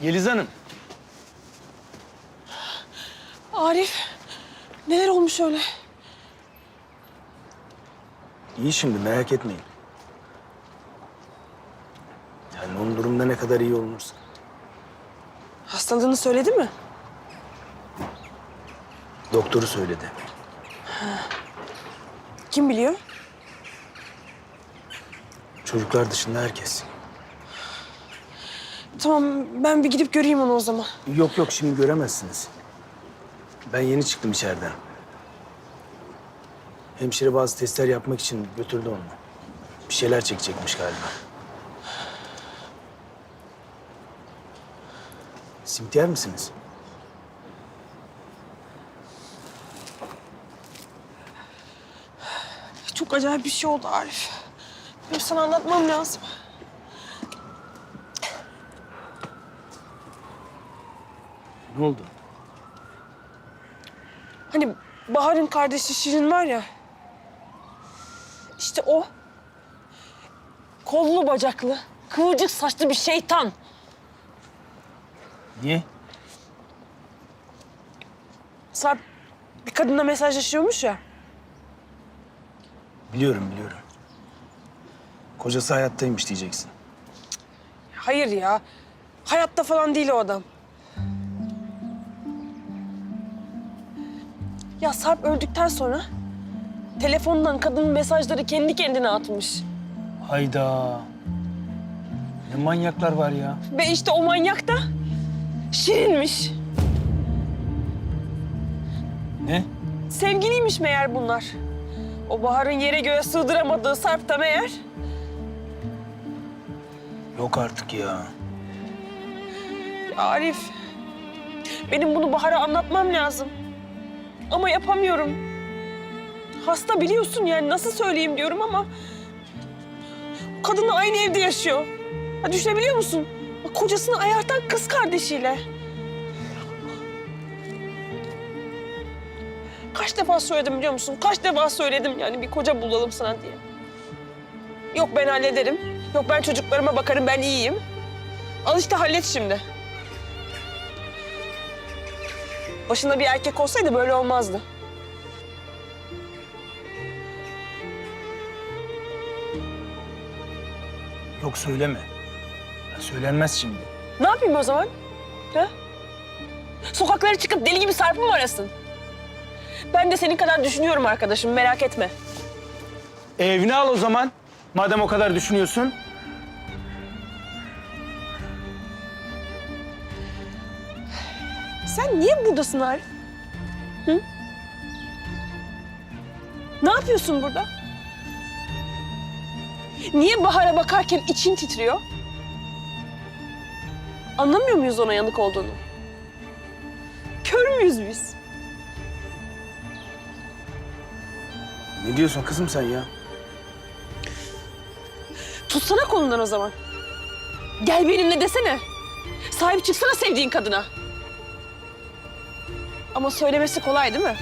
Yeliz Hanım. Arif, neler olmuş öyle? iyi şimdi merak etmeyin. Yani onun durumunda ne kadar iyi olunursa. Hastalığını söyledi mi? Doktoru söyledi. Kim biliyor? Çocuklar dışında herkes. Tamam, ben bir gidip göreyim onu o zaman. Yok yok şimdi göremezsiniz. Ben yeni çıktım içeriden. Hemşire bazı testler yapmak için götürdü onu. Bir şeyler çekecekmiş galiba. Simit yer misiniz? Çok acayip bir şey oldu Arif. Benim sana anlatmam lazım. Ne oldu? Hani Bahar'ın kardeşi Şirin var ya. İşte o. Kollu bacaklı, kıvırcık saçlı bir şeytan. Niye? Sarp bir kadınla mesajlaşıyormuş ya. Biliyorum biliyorum. Kocası hayattaymış diyeceksin. Hayır ya. Hayatta falan değil o adam. Ya Sarp öldükten sonra telefondan kadının mesajları kendi kendine atmış. Hayda. Ne manyaklar var ya. Ve işte o manyak da Şirin'miş. Ne? Sevgiliymiş meğer bunlar. O Bahar'ın yere göğe sığdıramadığı Sarp da meğer Yok artık ya. Ya Arif, benim bunu Bahar'a anlatmam lazım. Ama yapamıyorum. Hasta biliyorsun yani nasıl söyleyeyim diyorum ama... Kadınla aynı evde yaşıyor. Ha, düşünebiliyor musun? Kocasını ayartan kız kardeşiyle. Kaç defa söyledim biliyor musun? Kaç defa söyledim yani bir koca bulalım sana diye. Yok ben hallederim. Yok ben çocuklarıma bakarım ben iyiyim. Al işte hallet şimdi. Başında bir erkek olsaydı böyle olmazdı. Yok söyleme. Söylenmez şimdi. Ne yapayım o zaman? Ha? Sokaklara çıkıp deli gibi Sarp'ı mı arasın? Ben de senin kadar düşünüyorum arkadaşım merak etme. E, evine al o zaman. Madem o kadar düşünüyorsun. Sen niye buradasın Arif? Hı? Ne yapıyorsun burada? Niye Bahar'a bakarken için titriyor? Anlamıyor muyuz ona yanık olduğunu? Kör müyüz biz? Ne diyorsun kızım sen ya? Tutsana kolundan o zaman. Gel benimle desene. Sahip çıksana sevdiğin kadına. Ama söylemesi kolay değil mi?